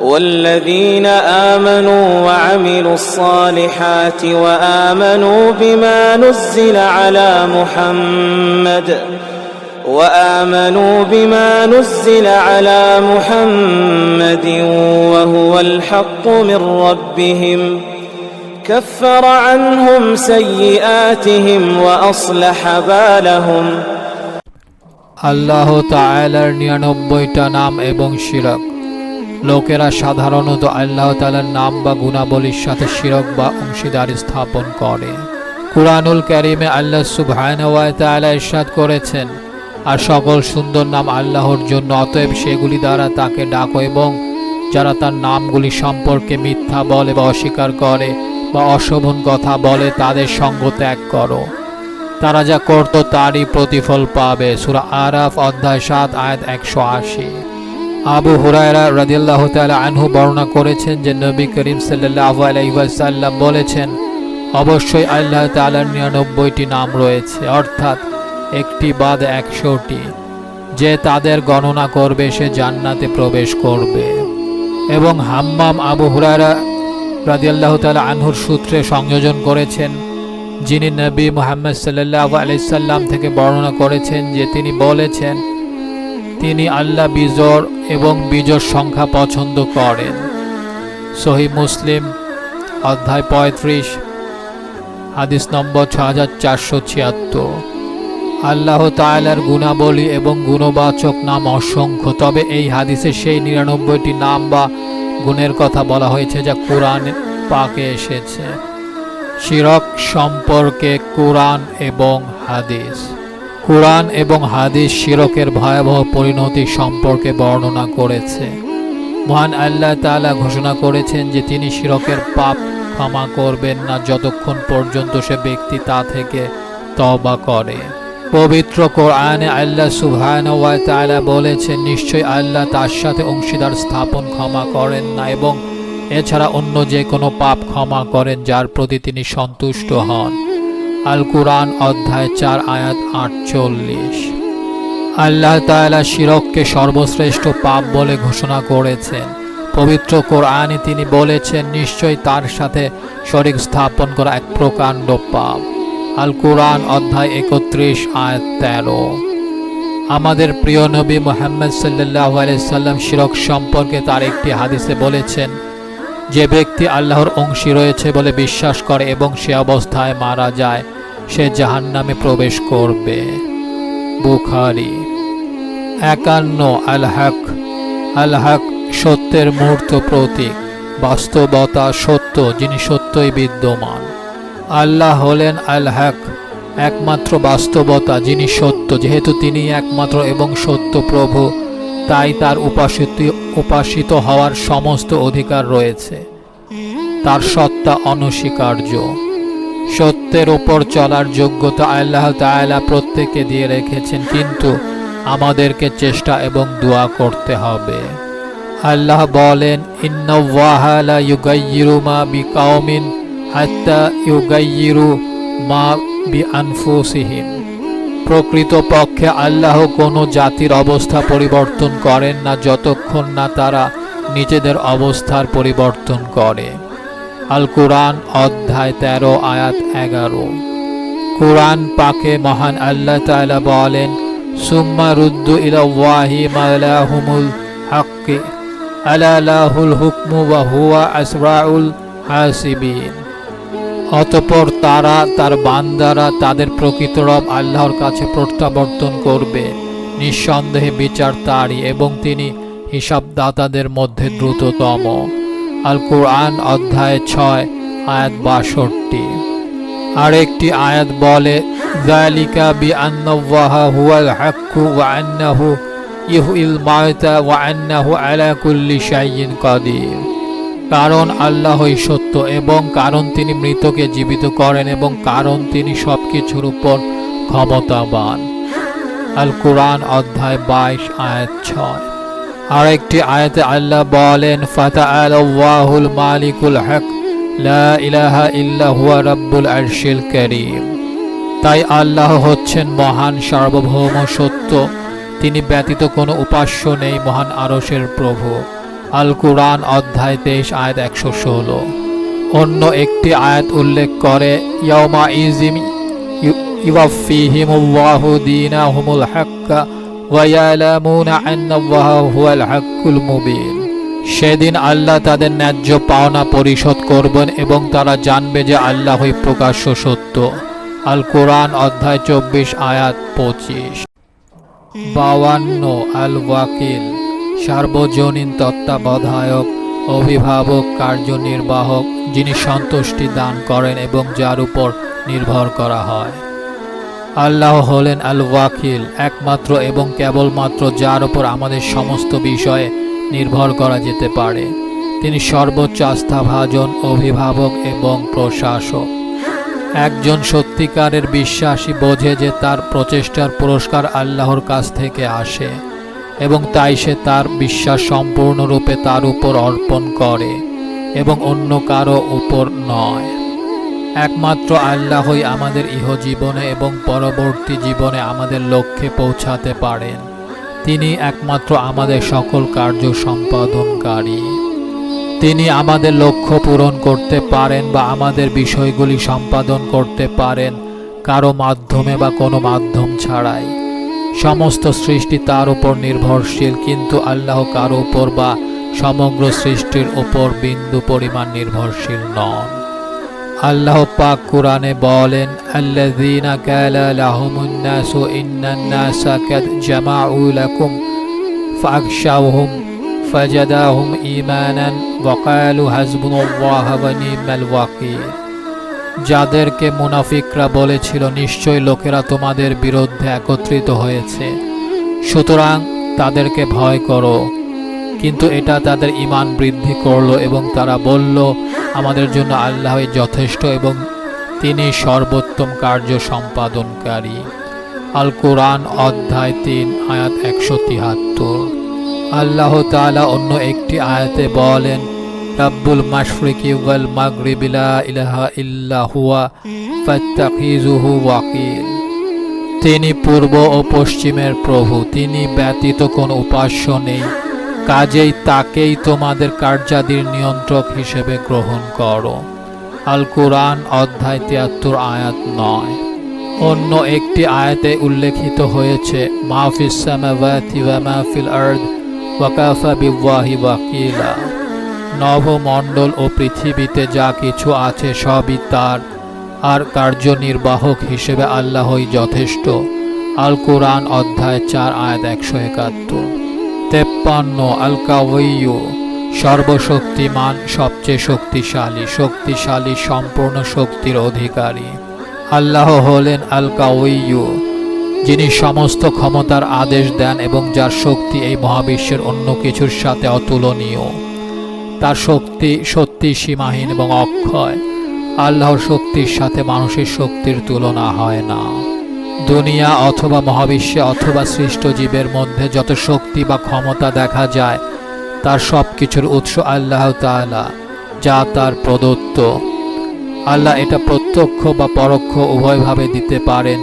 والذين آمنوا وعملوا الصالحات وآمنوا بما نزل على محمد وآمنوا بما نزل على محمد وهو الحق من ربهم كفر عنهم سيئاتهم وأصلح بالهم আল্লাহ তাআলার নিরানব্বইটা নাম এবং শিরক লোকেরা সাধারণত আল্লাহ তালার নাম বা গুণাবলীর সাথে শিরক বা অংশীদারি স্থাপন করে। কুরআনুল কারিমে আল্লাহ সুবহানাহু ওয়া তাআলা ইরশাদ করেছেন, আর সকল সুন্দর নাম আল্লাহর জন্য, অতএব সেগুলি দ্বারা তাকে ডাকো এবং যারা তার নামগুলি সম্পর্কে মিথ্যা বলে বা অস্বীকার করে বা অশোভন কথা বলে, তাদের সঙ্গ ত্যাগ করো। তারা যা করত তারই প্রতিফল পাবে। সুরা আরাফ অধ্যায় সাত, আয়াত একশো আশি। আবু হুরায়রা রাদিয়াল্লাহু তাআলা আনহু বর্ণনা করেছেন যে নবী করিম সাল্লাল্লাহু আলাইহি ওয়াসাল্লাম বলেছেন, অবশ্যই আল্লাহ তাআলার নিরানব্বইটি নাম রয়েছে, অর্থাৎ একটি বাদ একশোটি। যে তাদের গণনা করবে, সে জান্নাতে প্রবেশ করবে। এবং হাম্মাম আবু হুরায়রা রাদিয়াল্লাহু তাআলা আনহুর সূত্রে সংযোজন করেছেন, যিনি নবী মোহাম্মদ সাল্লাহ আলাইসাল্লাম থেকে বর্ণনা করেছেন যে তিনি বলেছেন তিনি আল্লাহ বিজর এবং বিজর সংখ্যা পছন্দ করেন। সহি মুসলিম, অধ্যায় পঁয়ত্রিশ, হাদিস নম্বর ছ হাজার চারশো ছিয়াত্তর। আল্লাহ তাআলার গুণাবলী এবং গুণবাচক নাম অসংখ্য, তবে এই হাদিসে সেই নিরানব্বইটি নাম বা গুণের কথা বলা হয়েছে যা কোরআন পাকে এসেছে। শিরক সম্পর্কে কোরআন এবং হাদিস। কোরআন এবং হাদিস শিরকের ভয়াবহ পরিণতি সম্পর্কে বর্ণনা করেছে। মহান আল্লাহ তাআলা ঘোষণা করেছেন যে তিনি শিরকের পাপ ক্ষমা করবেন না যতক্ষণ পর্যন্ত সে ব্যক্তি তা থেকে তবা করে। পবিত্র কোরআনে আল্লাহ সুবহানাহু ওয়া তাআলা বলেছেন, নিশ্চয়ই আল্লাহ তার সাথে অংশীদার স্থাপন ক্ষমা করেন না এবং এছাড়া অন্য যে কোনো পাপ ক্ষমা করেন যার প্রতি তিনি সন্তুষ্ট হন। আল কুরআন অধ্যায় চার, আয়াত আটচল্লিশ। আল্লাহ তাআলা শিরককে সর্বশ্রেষ্ঠ পাপ বলে ঘোষণা করেছেন। পবিত্র কোরআনে তিনি বলেছেন, নিশ্চয়ই তার সাথে শরিক স্থাপন করা এক প্রকাণ্ড পাপ। আল কুরআন অধ্যায় একত্রিশ, আয়াত তেরো। আমাদের প্রিয় নবী মোহাম্মদ সাল্লাহ আলাইসাল্লাম শিরক সম্পর্কে তার একটি হাদিসে বলেছেন যে ব্যক্তি আল্লাহর অংশী রয়েছে বলে বিশ্বাস করে এবং সে অবস্থায় মারা যায়, সে জাহান্নামে প্রবেশ করবে। বুখারি। একান্ন আল হক আল হক সত্যের মূর্ত প্রতীক। বাস্তবতা সত্য, যিনি সত্যই বিদ্যমান। আল্লাহ হলেন আল হক একমাত্র বাস্তবতা যিনি সত্য, যেহেতু তিনি একমাত্র এবং সত্য প্রভু। তাই তার উপাসিত উপাসিত হওয়ার সমস্ত অধিকার রয়েছে। তার সত্তা অনস্বীকার্য। সত্যের ওপর চলার যোগ্যতা আল্লাহ তাআলা প্রত্যেককে দিয়ে রেখেছেন, কিন্তু আমাদেরকে চেষ্টা এবং দোয়া করতে হবে। আল্লাহ বলেন ইউগাইয়িরু মা বিকাউমিন হাত্তা ইউগাইয়িরু মা বিআনফুসিহিম। প্রকৃতপক্ষে আল্লাহ কোনো জাতির অবস্থা পরিবর্তন করেন না যতক্ষণ না তারা নিজেদের অবস্থার পরিবর্তন করে। আল কোরআন অধ্যায় তেরো, আয়াত এগারো। কোরআন পাকে মহান আল্লাহ তালা বলেন, সুম্মা রুদ্দু হাক্কি। আলা লাহুল হুকমু ওয়া হুয়া আসরাউল হাসিবিন। অতপর তারা, তার বান্দারা, তাদের প্রকৃত রব আল্লাহর কাছে প্রত্যাবর্তন করবে। নিঃসন্দেহে বিচার তারই এবং তিনি হিসাবদাতাদের মধ্যে দ্রুততম। আল কোরআন অধ্যায় ছয়, আয়াত বাষট্টি। আরেকটি আয়াত বলে, যালিকা বি হুয়াল হাক্কু ওয়া আন্নাহু ইহুইল মাউতা ওয়া আলা কুল্লি শাইইন কাদির। কারণ আল্লাহই সত্য এবং কারণ তিনি মৃতকে জীবিত করেন এবং কারণ তিনি সব কিছুর উপর ক্ষমতাবান। আল কোরআন অধ্যায় বাইশ, আয়াত ছয়। আরেকটি আয়াতে আল্লাহ বলেন ফাতা আল্লাহুল মালিকুল হক, লা ইলাহা ইল্লা হুয়া রাব্বুল আরশিল করিম। তাই আল্লাহ হচ্ছেন মহান, সার্বভৌম, সত্য। তিনি ব্যতীত কোনো উপাস্য নেই মহান আরশের প্রভু। আল কুরআন অধ্যায় তেইশ, আয়াত একশো ষোলো। অন্য একটি আয়াত উল্লেখ করে ইয়মা ইজিম ইউফিহিমুল্লাহু দীনাহুমুল হাক্কা ওয়া ইয়ালামুনা আন্নাল্লাহা হুয়াল হাক্কুল মুবিন। সেদিন আল্লাহ তাদের ন্যায্য পাওনা পরিশোধ করবেন এবং তারা জানবে যে আল্লাহই প্রকাশ্য সত্য। আল কোরআন অধ্যায় চব্বিশ, আয়াত পঁচিশ। বাওয়ান্ন আল ওয়াকিল সার্বজনীন তত্ত্বাবধায়ক, অভিভাবক, কার্যনির্বাহক, যিনি সন্তুষ্টি দান করেন এবং যার উপর নির্ভর করা হয়। আল্লাহ হলেন আল ওয়াকিল একমাত্র এবং কেবলমাত্র যার উপর আমাদের সমস্ত বিষয়ে নির্ভর করা যেতে পারে। তিনি সর্বোচ্চ আস্থাভাজন অভিভাবক এবং প্রশাসক। একজন সত্যিকারের বিশ্বাসী বোঝে যে তার প্রচেষ্টার পুরস্কার আল্লাহর কাছ থেকে আসে। এবং তাই সে তার বিশ্বাস সম্পূর্ণরূপে তার উপর অর্পণ করে এবং অন্য কারও উপর নয়। একমাত্র আল্লাহই আমাদের ইহজীবনে এবং পরবর্তী জীবনে আমাদের লক্ষ্যে পৌঁছাতে পারেন। তিনি একমাত্র আমাদের সকল কার্য সম্পাদনকারী। তিনি আমাদের লক্ষ্য পূরণ করতে পারেন বা আমাদের বিষয়গুলি সম্পাদন করতে পারেন কারও মাধ্যমে বা কোনো মাধ্যম ছাড়াই। সমস্ত সৃষ্টি তার উপর নির্ভরশীল, কিন্তু আল্লাহ কারও উপর বা সমগ্র সৃষ্টির উপর বিন্দু পরিমাণ নির্ভরশীল নন। আল্লাহ পাক কোরআনে বলেন, আল্লাযীনা কালা লাহুমুন নাসু ইন্নান নাসা কাদ জামাউ লাকুম ফাখশাউহুম ফাজাদাহুম ঈমানান ওয়া ক্বালু হাসবুনাল্লাহু ওয়া নি'মাল ওয়াকিল যাদেরকে মুনাফিকরা বলেছিল, নিশ্চয় লোকেরা তোমাদের বিরুদ্ধে একত্রিত হয়েছে। সুতরাং তাদেরকে ভয় করো। কিন্তু এটা তাদের ঈমান বৃদ্ধি করল এবং তারা বলল, আমাদের জন্য আল্লাহই যথেষ্ট এবং তিনি সর্বোত্তম কার্য সম্পাদনকারী। আল কোরআন অধ্যায় তিন, আয়াত একশো তিহাত্তর। আল্লাহ তালা অন্য একটি আয়াতে বলেন রাব্বুল মাশরিকি ওয়াল মাগরিবি লা ইলাহা ইল্লা হুয়া ফাত্তাখিযুহু ওয়াকিল। তিনি পূর্ব ও পশ্চিমের প্রভু, তিনি ব্যতীত কোনো উপাস্য নেই। কাজেই তাকেই তোমাদের কার্যাদির নিয়ন্ত্রক হিসেবে গ্রহণ করো। আল কোরআন অধ্যায় তিয়াত্তর আয়াত নয়। অন্য একটি আয়াতে উল্লেখিত হয়েছে মাহফিস মাহফিল ওয়াকাফা বিল্লাহি ওয়াকিলা। নভমণ্ডল ও পৃথিবীতে যা কিছু আছে সবই তার। আর কার্যনির্বাহক হিসেবে আল্লাহই যথেষ্ট। আল কোরআন অধ্যায় চার, আয়াত একশো একাত্তর। তেপ্পান্ন আল সর্বশক্তিমান, সবচেয়ে শক্তিশালী। শক্তিশালী সম্পূর্ণ শক্তির অধিকারী। আল্লাহ হলেন আল যিনি সমস্ত ক্ষমতার আদেশ দেন এবং যার শক্তি এই মহাবিশ্বের অন্য কিছুর সাথে অতুলনীয়। তার শক্তি সত্যি সীমাহীন এবং অক্ষয়। আল্লাহর শক্তির সাথে মানুষের শক্তির তুলনা হয় না। দুনিয়া অথবা মহাবিশ্বে অথবা সৃষ্ট জীবের মধ্যে যত শক্তি বা ক্ষমতা দেখা যায়, তার সব কিছুর উৎস আল্লাহ তাআলা, যা তার প্রদত্ত। আল্লাহ এটা প্রত্যক্ষ বা পরোক্ষ উভয়ভাবে দিতে পারেন,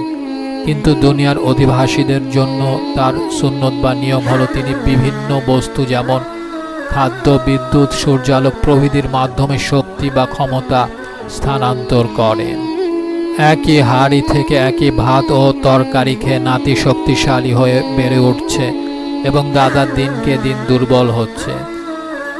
কিন্তু দুনিয়ার অধিবাসীদের জন্য তার সুন্নত বা নিয়ম হলো তিনি বিভিন্ন বস্তু যেমন খাদ্য, বিদ্যুৎ, সূর্যালোক প্রভৃতির মাধ্যমে শক্তি বা ক্ষমতা স্থানান্তর করেন একই হাড়ি থেকে একই ভাত ও তরকারি খেয়ে নাতি শক্তিশালী হয়ে বেড়ে উঠছে এবং দাদার দিনকে দিন দুর্বল হচ্ছে।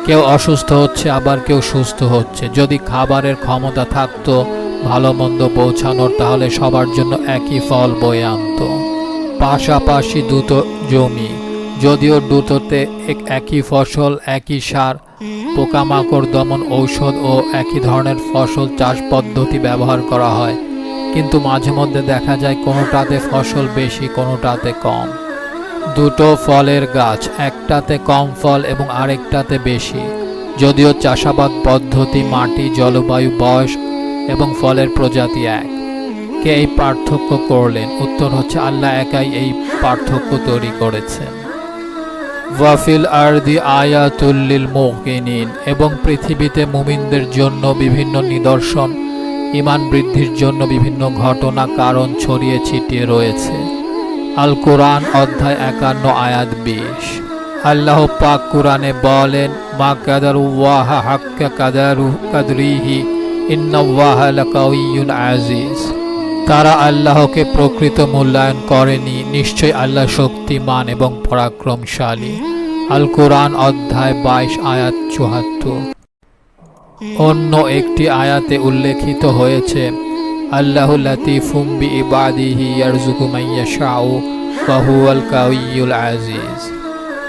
কেউ অসুস্থ হচ্ছে, আবার কেউ সুস্থ হচ্ছে। যদি খাবারের ক্ষমতা থাকতো, ভালো মন্দ পৌঁছানোর, তাহলে সবার জন্য একই ফল বয়ে আনতো। পাশাপাশি দুটো জমি যদিও দুটোতে এক একই ফসল, একই সার, পোকামাকড়, দমন ঔষধ ও একই ধরনের ফসল চাষ পদ্ধতি ব্যবহার করা হয়। কিন্তু মাঝে মধ্যে দেখা যায় কোনোটাতে ফসল বেশি, কোনোটাতে কম। দুটো ফলের গাছ, একটাতে কম ফল এবং আরেকটাতে বেশি। যদিও চাষাবাদ পদ্ধতি মাটি, জলবায়ু, বয়স এবং ফলের প্রজাতি এক। কে এই পার্থক্য করলেন? উত্তর হচ্ছে, আল্লাহ একাই এই পার্থক্য তৈরি করেছেন। ওয়াফিল আরদি আয়াতুল্লিল মুকিনিন এবং পৃথিবীতে মুমিনদের জন্য বিভিন্ন নিদর্শন ইমান বৃদ্ধির জন্য বিভিন্ন ঘটনা কারণ ছড়িয়ে ছিটিয়ে রয়েছে। আল কোরআন অধ্যায় একান্ন, আয়াত বিশ। আল্লাহ পাক কুরআনে বলেন, মা কাদারুল্লাহ হাক্কা কাদারু কাদরিহি ইন্নাল্লাহা লাকাউইয়ুন আজিজ। তারা আল্লাহকে প্রকৃত মূল্যায়ন করেনি নিশ্চয় আল্লাহ শক্তিমান এবং পরাক্রমশালী। আল কোরআন অধ্যায় বাইশ, আয়াত চুয়াত্তর। অন্য একটি আয়াতে উল্লেখিত হয়েছে, আল্লাহ লাতিফুম আজিজ।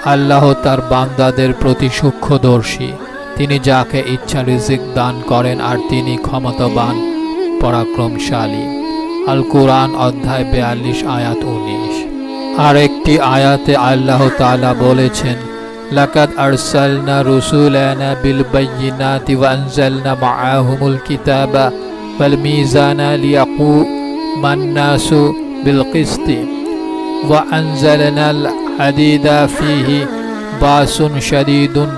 আল্লাহ তার বান্দাদের প্রতি সূক্ষ্মদর্শী। তিনি যাকে ইচ্ছা রিজিক দান করেন আর তিনি ক্ষমতাবান, পরাক্রমশালী। আল কোরআন অধ্যায় বিয়াল্লিশ আয়াত উনিশ আর একটি আয়াতে আল্লাহ তাআলা বলেছেন লাকাদ আরসালনা রুসুলানা বিল বায়িনাতি ওয়া আনজালনা মাআহুমুল কিতাবা ওয়াল মিজানা লিয়াকুমান নাসু বিল কিসতি ওয়া আনজালনাল হাদিদা ফিহি বাসুন শাদীদুন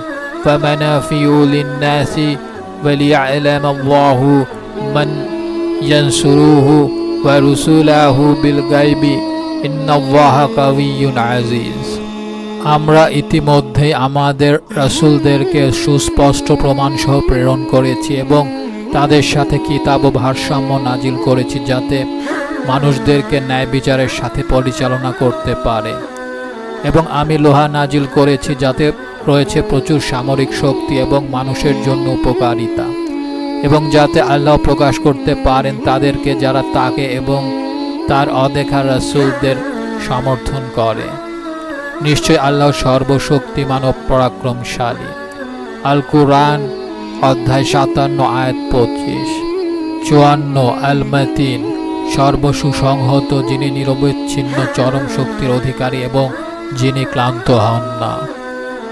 فمنافع للناس وليعلم الله من ينصره বিল গাইবি আমরা ইতিমধ্যে আমাদের রাসুলদেরকে সুস্পষ্ট প্রমাণসহ প্রেরণ করেছি এবং তাদের সাথে কিতাব ও ভারসাম্য নাজিল করেছি যাতে মানুষদেরকে ন্যায় বিচারের সাথে পরিচালনা করতে পারে। এবং আমি লোহা নাজিল করেছি যাতে রয়েছে প্রচুর সামরিক শক্তি এবং মানুষের জন্য উপকারিতা। এবং যাতে আল্লাহ প্রকাশ করতে পারেন তাদেরকে যারা তাকে এবং তার অদেখা রাসুলদের সমর্থন করে। নিশ্চয় আল্লাহ সর্বশক্তিমান ও পরাক্রমশালী। আল কুরআন অধ্যায় সাতান্ন, আয়াত পঁচিশ। চুয়ান্ন আল মাতিন সর্বসুসংহত যিনি নিরবচ্ছিন্ন চরম শক্তির অধিকারী এবং যিনি ক্লান্ত হন না।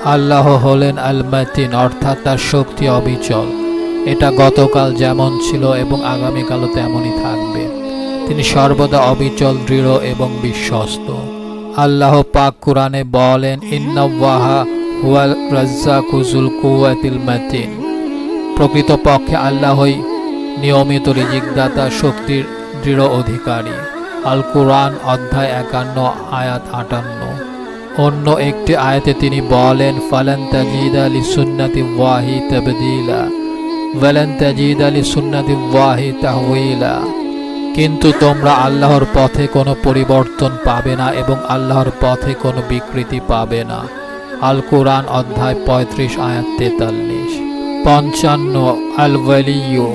আল্লাহ হলেন আল মাতিন অর্থাৎ তার শক্তি অবিচল। এটা গতকাল যেমন ছিল এবং আগামীকালও তেমনই থাকবে। তিনি সর্বদা অবিচল, দৃঢ় এবং বিশ্বস্ত। আল্লাহ পাক কোরআনে বলেন ইন্নাল্লাহা হুয়াল রাজ্জাকুজুল প্রকৃতপক্ষে আল্লাহই নিয়মিত রিজিকদাতা, শক্তির দৃঢ় অধিকারী। আল কোরআন অধ্যায় একান্ন, আয়াত আটান্ন। অন্য একটি আয়াতে তিনি বলেন, ফালান তাজিদ আলী সুন্নাতি ওয়াহি তাবদিলা। ওয়ালান তাজিদ আলী সুন্নাতি ওয়াহি কিন্তু তোমরা আল্লাহর পথে কোনো পরিবর্তন পাবে না এবং আল্লাহর পথে কোনো বিকৃতি পাবে না। আল কোরআন অধ্যায় পঁয়ত্রিশ, আয়াত তেতাল্লিশ। পঞ্চান্ন আল ওয়ালিয়ু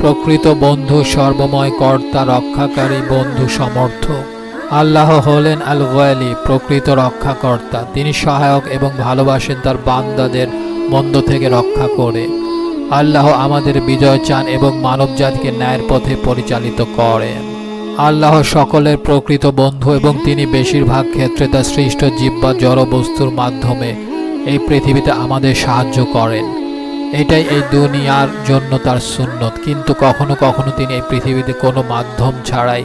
প্রকৃত বন্ধু, সর্বময় কর্তা, রক্ষাকারী, বন্ধু, সমর্থক। আল্লাহ হলেন আল ওয়ালি প্রকৃত রক্ষাকর্তা। তিনি সহায়ক এবং ভালোবাসেন তার বান্দাদের মন্দ থেকে রক্ষা করে। আল্লাহ আমাদের বিজয় চান এবং মানবজাতিকে ন্যায়ের পথে পরিচালিত করেন। আল্লাহ সকলের প্রকৃত বন্ধু এবং তিনি বেশিরভাগ ক্ষেত্রে তার সৃষ্ট জীব বা জড় বস্তুর মাধ্যমে এই পৃথিবীতে আমাদের সাহায্য করেন। এটাই এই দুনিয়ার জন্য তার সুন্নত, কিন্তু কখনো কখনো তিনি এই পৃথিবীতে কোনো মাধ্যম ছাড়াই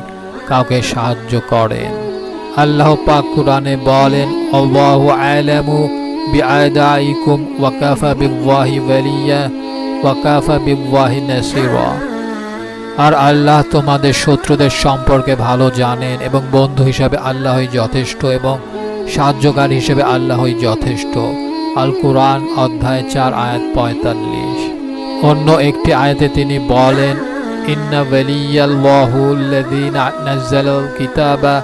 কাউকে সাহায্য করেন। আল্লাহ পাক কুরআনে বলেন, আল্লাহু আলামু বিআদাইকুম ওয়া কাফা বিল্লাহি ওয়ালিয়া। ওয়া কাফা বিল্লাহি নাসিরা। আর আল্লাহ তোমাদের শত্রুদের সম্পর্কে ভালো জানেন এবং বন্ধু হিসাবে আল্লাহই যথেষ্ট এবং সাহায্যকারী হিসেবে আল্লাহই যথেষ্ট। আল কুরআন অধ্যায় চার, আয়াত পঁয়তাল্লিশ। অন্য একটি আয়াতে তিনি বলেন, ইন্না ওয়ালিয়াল্লাহু আল্লাযীনা নাযালাল কিতাবা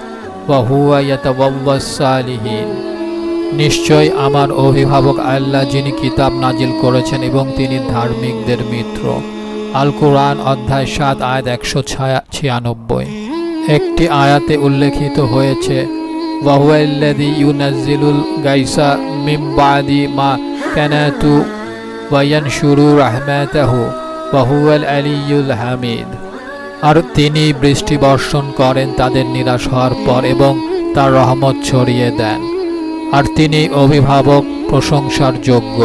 ওয়া হুয়া ইয়াতাওয়াল্লাস নিশ্চয় আমার অভিভাবক আল্লাহ যিনি কিতাব নাজিল করেছেন এবং তিনি ধার্মিকদের মিত্র। আল কোরআন অধ্যায় সাত, আয়াত একশো ছিয়ানব্বই। একটি আয়াতে উল্লেখিত হয়েছে ওয়াহুয়াল্লাযী ইউনাজ্জিলুল গাইসা মিন বাদি মা কানাতু ওয়ায়ানশুরু রাহমাতাহু ওয়াহুয়াল আলিয়ুল হামিদ। আর তিনি বৃষ্টি বর্ষণ করেন, তাদের নিরাশ হওয়ার পর এবং তার রহমত ছড়িয়ে দেন। আর তিনি অভিভাবক, প্রশংসার যোগ্য।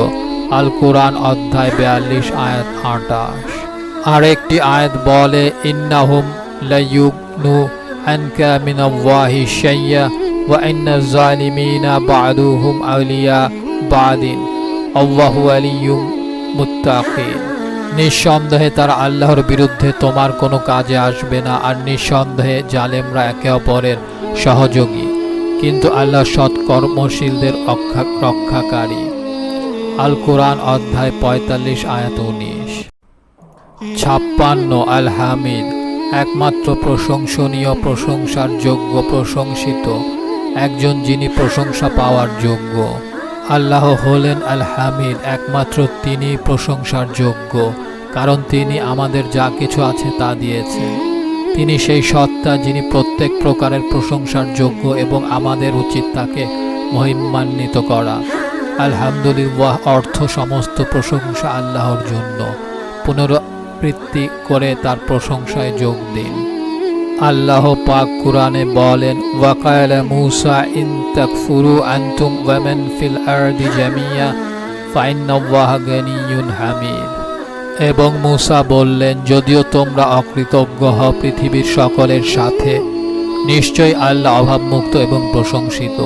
আল কোরআন অধ্যায় বিয়াল্লিশ, আয়াত আটাশ আর একটি আয়াত বলে, ইন্নাহুম লাইয়ুগনু আনকা মিনাল্লাহি শাইয়্যা ওয়া ইন্না যালিমিনা বা'দুহুম আউলিয়া বাদিন। আল্লাহু আলিয়ুম মুত্তাকিন। নিঃসন্দেহে তারা আল্লাহর বিরুদ্ধে তোমার কোনো কাজে আসবে না, আর নিঃসন্দেহে জালেমরা একে অপরের সহযোগী। কিন্তু আল্লাহ সৎ কর্মশীলদের রক্ষা- রক্ষাকারী। আল কোরআন অধ্যায় পঁয়তাল্লিশ, আয়াত উনিশ। ছাপ্পান্ন আল হামিদ একমাত্র প্রশংসনীয়, প্রশংসার যোগ্য, প্রশংসিত, একজন যিনি প্রশংসা পাওয়ার যোগ্য। আল্লাহ হলেন আল হামিদ একমাত্র তিনি প্রশংসার যোগ্য, কারণ তিনি আমাদের যা কিছু আছে তা দিয়েছেন। তিনি সেই সত্তা যিনি প্রত্যেক প্রকারের প্রশংসার যোগ্য এবং আমাদের উচিত তাকে মহিমান্বিত করা। আলহামদুলিল্লাহ, অর্থ সমস্ত প্রশংসা আল্লাহর জন্য। পুনরাবৃত্তি করে তার প্রশংসায় যোগ দিন। আল্লাহ পাক কুরআনে বলেন, ওয়াকায়ালা মুসা ইন তাকফুরু আনতুম ওয়ামান ফিল আরদি জামিয়া, ফাইন্নাল্লাহা গানিয়্যুন হামিদ। এবং মুসা বললেন, যদিও তোমরা অকৃতজ্ঞ হও পৃথিবীর সকলের সাথে, নিশ্চয়ই আল্লাহ অভাবমুক্ত এবং প্রশংসিত।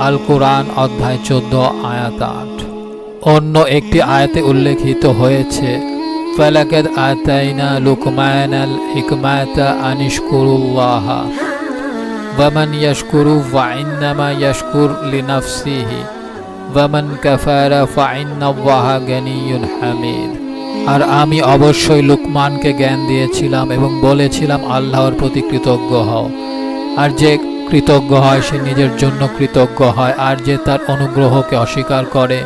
আল কোরআন অধ্যায় চোদ্দ, আয়াত আট। অন্য একটি আয়াতে উল্লেখিত হয়েছে, ফালাকাদ আতাইনা লুকমান আল হিকমাতা আনিশকুরুল্লাহ, ওয়ামান ইয়াশকুরু ফাইন্নামা ইয়াশকুর লিনাফসিহি, ওয়ামান কাফারা ফাইন্নাল্লাহা গানিয়্যুন হামিদ। আর আমি অবশ্যই লুকমানকে জ্ঞান দিয়েছিলাম এবং বলেছিলাম, আল্লাহর প্রতি কৃতজ্ঞ হও। আর যে কৃতজ্ঞ হয়, সে নিজের জন্য কৃতজ্ঞ হয়, আর যে তার অনুগ্রহকে অস্বীকার করে,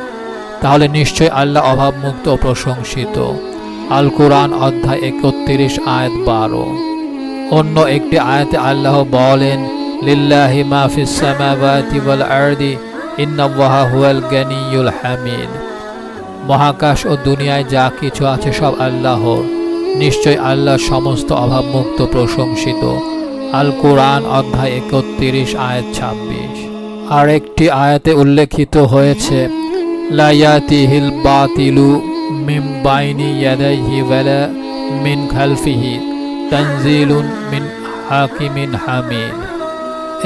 তাহলে নিশ্চয় আল্লাহ অভাবমুক্ত প্রশংসিত। আল কোরআন অধ্যায় একত্রিশ, আয়াত বারো। অন্য একটি আয়াতে আল্লাহ বলেন, লিল্লাহি মা ফিস সামাওয়াতি ওয়াল আরদি হুয়াল গানিয়্যুল হামিদ। মহাকাশ ও দুনিয়ায় যা কিছু আছে সব আল্লাহর। নিশ্চয় আল্লাহ সমস্ত অভাবমুক্ত, প্রশংসিত। আল কোরআন অধ্যায় একত্রিশ, আয়াত ছাব্বিশ। আর একটি আয়াতে উল্লেখিত হয়েছে লায়াতিহিল বাতিলু মিম বাইনি মিন খালফিহি মিন হাকিমিন হামিদ।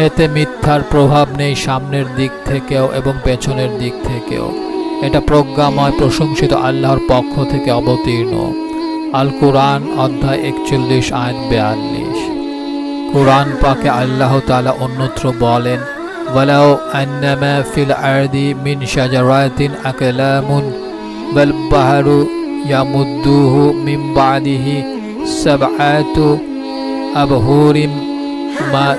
এতে মিথ্যার প্রভাব নেই সামনের দিক থেকেও এবং পেছনের দিক থেকেও। এটা প্রজ্ঞাময়, প্রশংসিত আল্লাহর পক্ষ থেকে অবতীর্ণ। আল কোরআন অধ্যায় একচল্লিশ, আয়াত বেয়াল্লিশ। কোরআন পাকে আল্লাহ তাআলা অন্যত্র বলেন আন্নামা ফিল মিন ইয়ামুদ্দুহু আবহুরিম মা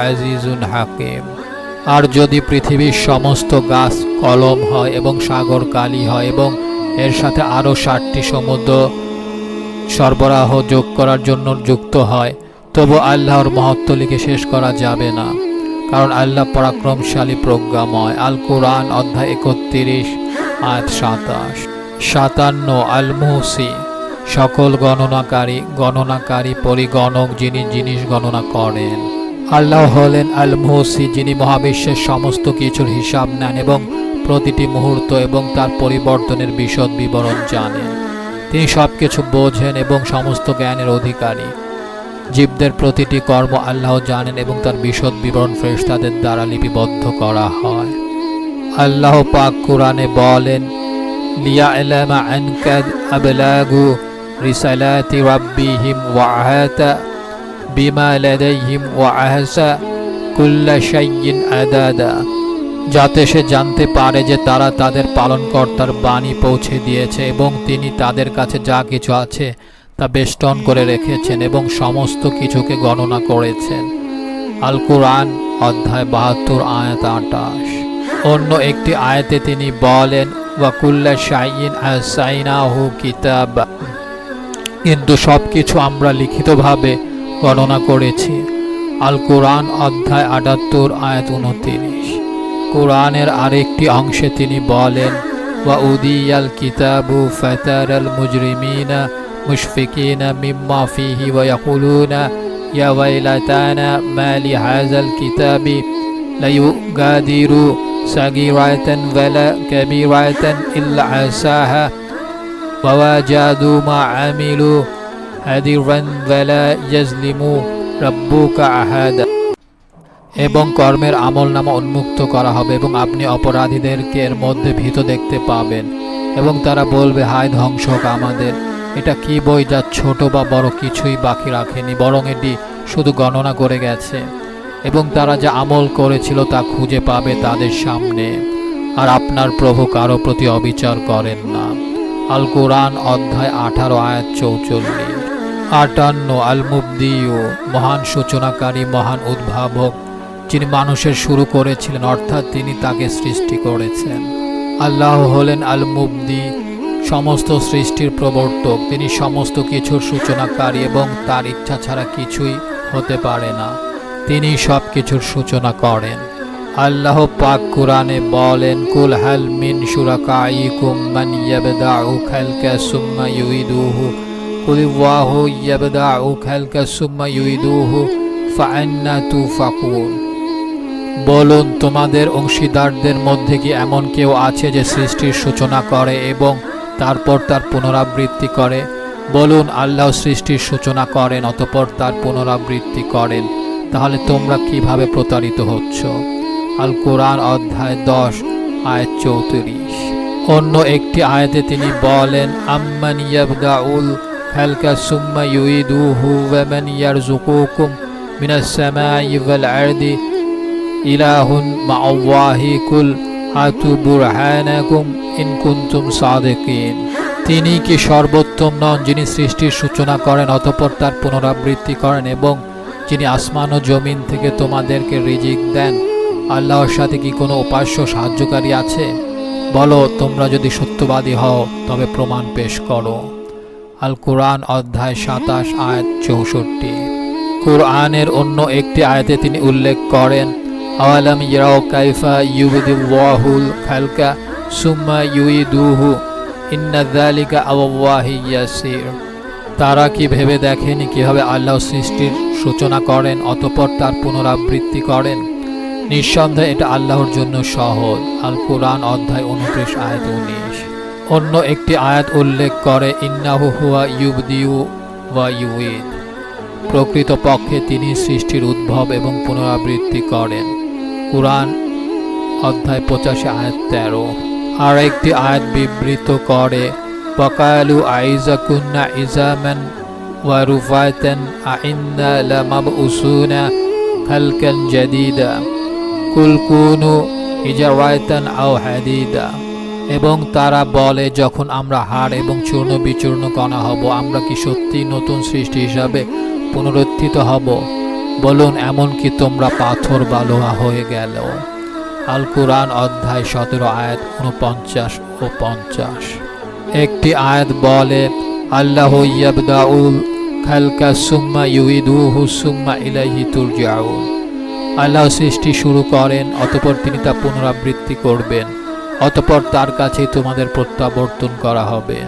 আজিজুন হাকিম। আর যদি পৃথিবীর সমস্ত গাছ কলম হয় এবং সাগর কালি হয় এবং এর সাথে আরও ষাটটি সমুদ্র সরবরাহ যোগ করার জন্য যুক্ত হয়, তবু আল্লাহর মহত্ব লিখে শেষ করা যাবে না। কারণ আল্লাহ পরাক্রমশালী প্রজ্ঞাময়। আল কোরআন অধ্যায় একত্রিশ, আয়াত সাতাশ। সাতান্ন আল মুহসি সকল গণনাকারী গণনাকারী, পরিগণক যিনি জিনিস গণনা করেন। আল্লাহ হলেন আল মুহসি যিনি মহাবিশ্বের সমস্ত কিছুর হিসাব নেন এবং প্রতিটি মুহূর্ত এবং তার পরিবর্তনের বিশদ বিবরণ জানেন। তিনি সব কিছু বোঝেন এবং সমস্ত জ্ঞানের অধিকারী। জীবদের প্রতিটি কর্ম আল্লাহ জানেন এবং তার বিশদ বিবরণ ফেরেশতাদের দ্বারা লিপিবদ্ধ করা হয়। আল্লাহ পাক কোরআনে বলেন লিয়া বিমা লাদাইহিম ওয়া আহসা কুল্লা শাইইন আদাদা যাতে সে জানতে পারে যে তারা তাদের পালনকর্তার বাণী পৌঁছে দিয়েছে এবং তিনি তাদের কাছে যা কিছু আছে তা বেষ্টন করে রেখেছেন এবং সমস্ত কিছুকে গণনা করেছেন। আল কোরআন অধ্যায় বাহাত্তর, আয়াত আটাশ। অন্য একটি আয়াতে তিনি বলেন ওয়াকুল্লা শাইন আসাইনাহু কিতাব। কিন্তু সব কিছু আমরা লিখিতভাবে গণনা করেছে। আল কোরআন অধ্যায় আটাত্তর, আয়াত উনতিরিশ। কোরআনের আরেকটি অংশে তিনি বলেন, ওয়া উদিয়াল কিতাবু ফাতার আল মুজরিমিনা মুশফিকিনা মিম্মা ফিহি ওয়া ইয়াকুলুনা, ইয়া ওয়াইলাতানা মা লি হাযাল কিতাবি লা ইউগাদিরু সাগীরাতান ওয়ালা কাবীরাতান ইল্লা আসাহা, ওয়া জাদু মা আমিলু হাদিরান ওয়ালা ইয়াজলিমু রাব্বুকা আহাদা। এবং কর্মের আমল নামা উন্মুক্ত করা হবে এবং আপনি অপরাধীদেরকে এর মধ্যে ভীত দেখতে পাবেন। এবং তারা বলবে, হায় ধ্বংসক আমাদের, এটা কি বই যা ছোট বা বড় কিছুই বাকি রাখেনি, বরং এটি শুধু গণনা করে গেছে। এবং তারা যা আমল করেছিল তা খুঁজে পাবে তাদের সামনে। আর আপনার প্রভু কারও প্রতি অবিচার করেন না। আল কোরআন অধ্যায় আঠারো, আয়াত চৌচল্লিশ। আটান্ন আল মুবদিউ মহান সূচনাকারী, মহান উদ্ভাবক, যিনি মানুষের শুরু করেছিলেন, অর্থাৎ তিনি তাকে সৃষ্টি করেছেন। আল্লাহ হলেন আল মুবদি সমস্ত সৃষ্টির প্রবর্তক। তিনি সমস্ত কিছুর সূচনাকারী এবং তার ইচ্ছা ছাড়া কিছুই হতে পারে না। তিনি সব কিছুর সূচনা করেন। আল্লাহ পাক কোরআনে বলেন, কুল হাল মিন শুরাকাইকুম মান ইয়াবদাউ খালকা সুম্মা ইউইদুহু বলুন, তোমাদের অংশীদারদের মধ্যে কি এমন কেউ আছে যে সৃষ্টির সূচনা করে এবং তারপর তার পুনরাবৃত্তি করে? বলুন, আল্লাহ সৃষ্টির সূচনা করেন, অতপর তার পুনরাবৃত্তি করেন। তাহলে তোমরা কীভাবে প্রতারিত হচ্ছ? আল কোরআন অধ্যায় দশ, আয়াত চৌত্রিশ। অন্য একটি আয়াতে তিনি বলেন, আম্মান ইয়াবদাউল খালকা সুম্মা ওয়া মান ইয়ারযুকুকুম মিনাস সামাই ওয়াল আরদি ইলাহুন মাআল্লাহি কুল হাতু বুরহানাকুম ইন কুনতুম সাদিকিন তিনি কি সর্বোত্তম নন যিনি সৃষ্টির সূচনা করেন অতঃপর তার পুনরাবৃত্তি করেন এবং যিনি আসমান ও জমিন থেকে তোমাদেরকে রিজিক দেন? আল্লাহর সাথে কি কোনো উপাস্য সাহায্যকারী আছে? বলো, তোমরা যদি সত্যবাদী হও, তবে প্রমাণ পেশ করো। আল কোরআন অধ্যায় সাতাশ আয়াত চৌষট্টি। কোরআনের অন্য একটি আয়াতে তিনি উল্লেখ করেন, আওয়ালাম ইয়ারাও কাইফা ইউবিদুল্লাহুল খালকা সুম্মা ইউইদুহু, ইন্না যালিকা আওয়াল্লাহি ইয়াসির। তারা কি ভেবে দেখেনি কীভাবে আল্লাহ সৃষ্টির সূচনা করেন অতপর তার পুনরাবৃত্তি করেন? নিঃসন্দেহে এটা আল্লাহর জন্য সহজ। আল কোরআন অধ্যায় উনত্রিশ আয়াত উনিশ। অন্য একটি আয়াত উল্লেখ করে, ইন্নাহু হুয়া ইউবদিউ ওয়া ইউইদ প্রকৃত পক্ষে তিনি সৃষ্টির উদ্ভব এবং পুনরাবৃত্তি করেন। কোরআন অধ্যায় পঁচাশি, আয়াত তেরো। আর একটি আয়াত বিবৃত করে বকালু আইজা কুন্না ইজামান ওয়া রুফায়তান আইন্না লামাব উসুনা খালকান জাদিদা। কুল কুনু ইজাওয়ায়তান আও হাদিদা। এবং তারা বলে, যখন আমরা হাড় এবং চূর্ণ বিচূর্ণ কণা হব, আমরা কি সত্যি নতুন সৃষ্টি হিসাবে পুনরুত্থিত হব? বলুন, এমনকি তোমরা পাথর বা লোহা হয়ে গেল। আল কুরআন অধ্যায় সতেরো, আয়াত উনপঞ্চাশ ও পঞ্চাশ। একটি আয়াত বলে, আল্লাহ ইয়াবদাউল খালকা সুম্মা ইউইদুহু সুম্মা ইলাইহি তুরজাউন। আল্লাহ সৃষ্টি শুরু করেন, অতপর তিনি তা পুনরাবৃত্তি করবেন। অতপর তার কাছে তোমাদের প্রত্যাবর্তন করা হবে।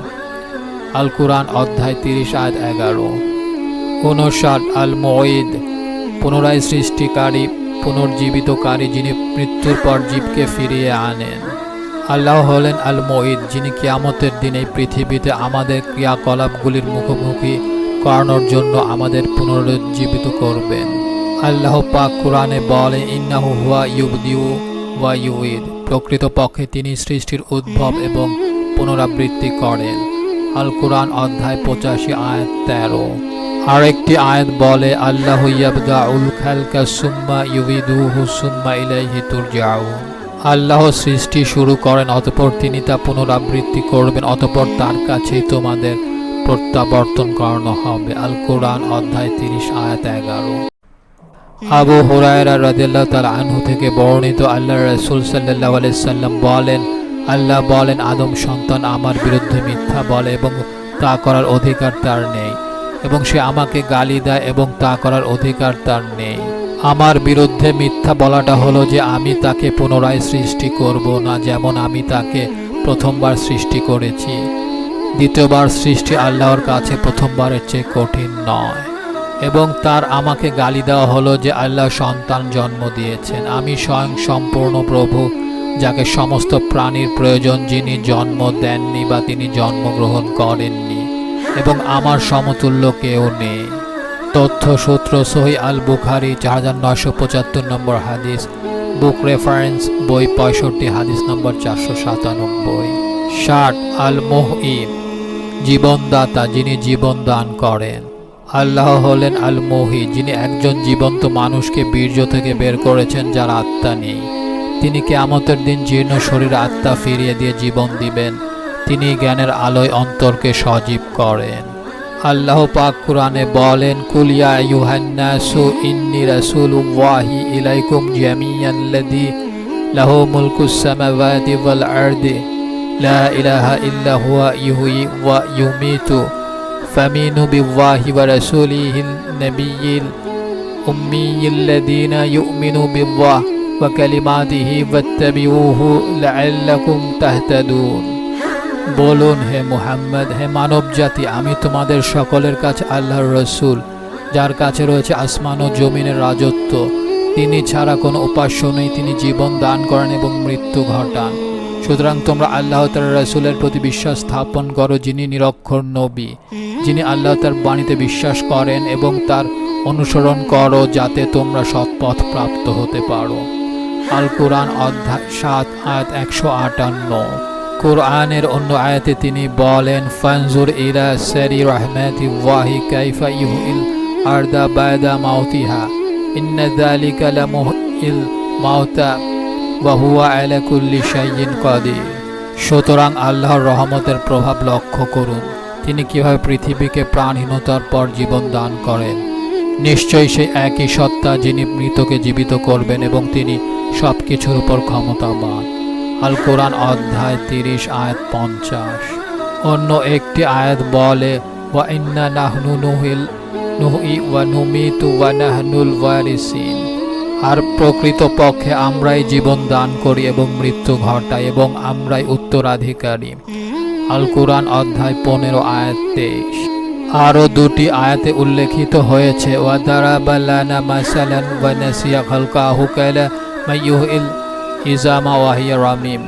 আল কুরআন অধ্যায় তিরিশ আয় এগারো। উনষাট আল মঈদ পুনরায় সৃষ্টিকারী, পুনর্জীবিতকারী যিনি মৃত্যুর পর জীবকে ফিরিয়ে আনেন। আল্লাহ হলেন আল মঈদ যিনি কিয়ামতের দিন এই পৃথিবীতে আমাদের ক্রিয়াকলাপগুলির মুখোমুখি করানোর জন্য আমাদের পুনরুজ্জীবিত করবেন। আল্লাহ পাক কোরআনে বলে, ইন্নাহু হুয়া ইউবদিউ ওয়া ইউইদ প্রকৃত পক্ষে তিনি সৃষ্টির উদ্ভব এবং পুনরাবৃত্তি করেন। আল কোরআন অধ্যায় পঁচাশি আয়াত তেরো। আরেকটি আয়াত বলে, আল্লাহ আল্লাহ সৃষ্টি শুরু করেন, অতপর তিনি তা পুনরাবৃত্তি করবেন, অতপর তার কাছেই তোমাদের প্রত্যাবর্তন করানো হবে। আল কোরআন অধ্যায় তিরিশ আয়াত এগারো। আবু হুরায়রা রাদিয়াল্লাহু তাআলা আনহু থেকে বর্ণিত আল্লাহ রাসূল সাল্লাল্লাহু আলাইহি সাল্লাম বলেন, আল্লাহ বলেন, আদম সন্তান আমার বিরুদ্ধে মিথ্যা বলে এবং তা করার অধিকার তার নেই এবং সে আমাকে গালি দেয় এবং তা করার অধিকার তার নেই। আমার বিরুদ্ধে মিথ্যা বলাটা হলো যে আমি তাকে পুনরায় সৃষ্টি করব না যেমন আমি তাকে প্রথমবার সৃষ্টি করেছি। দ্বিতীয়বার সৃষ্টি আল্লাহর কাছে প্রথমবারের চেয়ে কঠিন নয়। এবং তার আমাকে গালি দেওয়া হলো যে আল্লাহ সন্তান জন্ম দিয়েছেন। আমি স্বয়ং সম্পূর্ণ প্রভু, যাকে সমস্ত প্রাণীর প্রয়োজন যিনি জন্ম দেননি বা তিনি জন্মগ্রহণ করেননি, এবং আমার সমতুল্য কেউ নেই। তথ্য সূত্র সহি আল বুখারি, চার হাজার নয়শো পঁচাত্তর নম্বর হাদিস, বুক রেফারেন্স, বই পঁয়ষট্টি, হাদিস নম্বর চারশো সাতানব্বই। ষাট, আল মোহইম জীবনদাতা যিনি জীবন দান করেন। আল্লাহ হলেন আল মহি যিনি একজন জীবন্ত মানুষকে বীর্য থেকে বের করেছেন যার আত্মা নেই। তিনি কেয়ামতের দিন জীর্ণ শরীর আত্মা ফিরিয়ে দিয়ে জীবন দিবেন। তিনি জ্ঞানের আলোয় অন্তরকে সজীব করেন। আল্লাহ পাক কুরআনে বলেন কুলিয়া ইউহান্নাসু ইন্নি রাসূলুল্লাহি ইলাইকুম জামিয়াল্লাযী লাহু মুলকুস সামাওয়াতি ওয়াল আরদি, লা ইলাহা ইল্লা হুয়া ইউহয়ি ওয়া ইউমীতু। বিল্লাহি ওয়া রাসূলিহিন নাবিয়্যিল উম্মিয়্যিল্লাযীনা ইউমিনু বিল্লাহি ওয়া কালিমাতিহি ওয়াত্তাবিউহু লাআল্লাকুম তাহতাদুন বলুন, হে মুহাম্মদ, হে মানব জাতি আমি তোমাদের সকলের কাছে আল্লাহর রসুল, যার কাছে রয়েছে আসমান ও জমিনের রাজত্ব। তিনি ছাড়া কোনো উপাস্য নেই, তিনি জীবন দান করেন এবং মৃত্যু ঘটান। সুতরাং তোমরা আল্লাহ তার রসুলের প্রতি বিশ্বাস স্থাপন করো, যিনি নিরক্ষর নবী। যিনি আল্লাহ তার বাণীতে বিশ্বাস করেন এবং তার অনুসরণ করো যাতে তোমরা সৎপথ প্রাপ্ত হতে পারো। আল কোরআন অধ্যায় সাত, আয়াত একশো আটান্ন। কোরআনের অন্য আয়াতে তিনি বলেন, ফানজুর ইরা সেরি রহমাতি ওয়াহি কাইফা ইউহিল আরদা বায়দা মাউতিহা। ইন্না যালিকা লামুহিল মাউতা ওয়া হুয়া আলা কুল্লি শাইইন কাদির। সুতরাং আল্লাহর রহমতের প্রভাব লক্ষ্য করুন। তিনি কীভাবে পৃথিবীকে প্রাণহীনতার পর জীবন দান করেন? নিশ্চয়ই সেই একই সত্তা যিনি মৃতকে জীবিত করবেন এবং তিনি সব কিছুর উপর ক্ষমতাবান। আল কোরআন অধ্যায় তিরিশ, আয়াত পঞ্চাশ। অন্য একটি আয়াত বলে আর প্রকৃত পক্ষে আমরাই জীবন দান করি এবং মৃত্যু ঘটাই এবং আমরাই উত্তরাধিকারী। আল কোরআন অধ্যায় পনেরো আয়াত তেইশ। আরও দুটি আয়াতে উল্লেখিত হয়েছে মাইয়ুহিল ইজামা রামিম।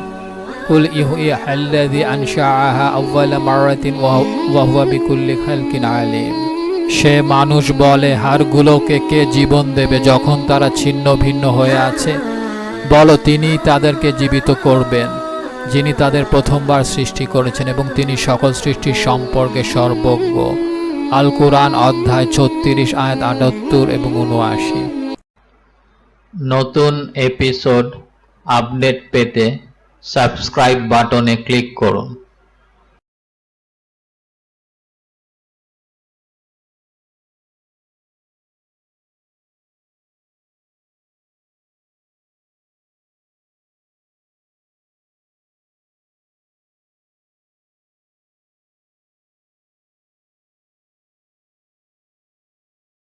সে মানুষ বলে, হাড়গুলোকে কে জীবন দেবে যখন তারা ছিন্ন ভিন্ন হয়ে আছে? বলো তিনি তাদেরকে জীবিত করবেন। যিনি তাদের প্রথমবার সৃষ্টি করেছেন এবং তিনি সকল সৃষ্টির সম্পর্কে সর্বজ্ঞ। আল কোরআন অধ্যায় ছত্রিশ, আয়াত আটাত্তর এবং উনআশি। নতুন এপিসোড আপডেট পেতে সাবস্ক্রাইব বাটনে ক্লিক করুন।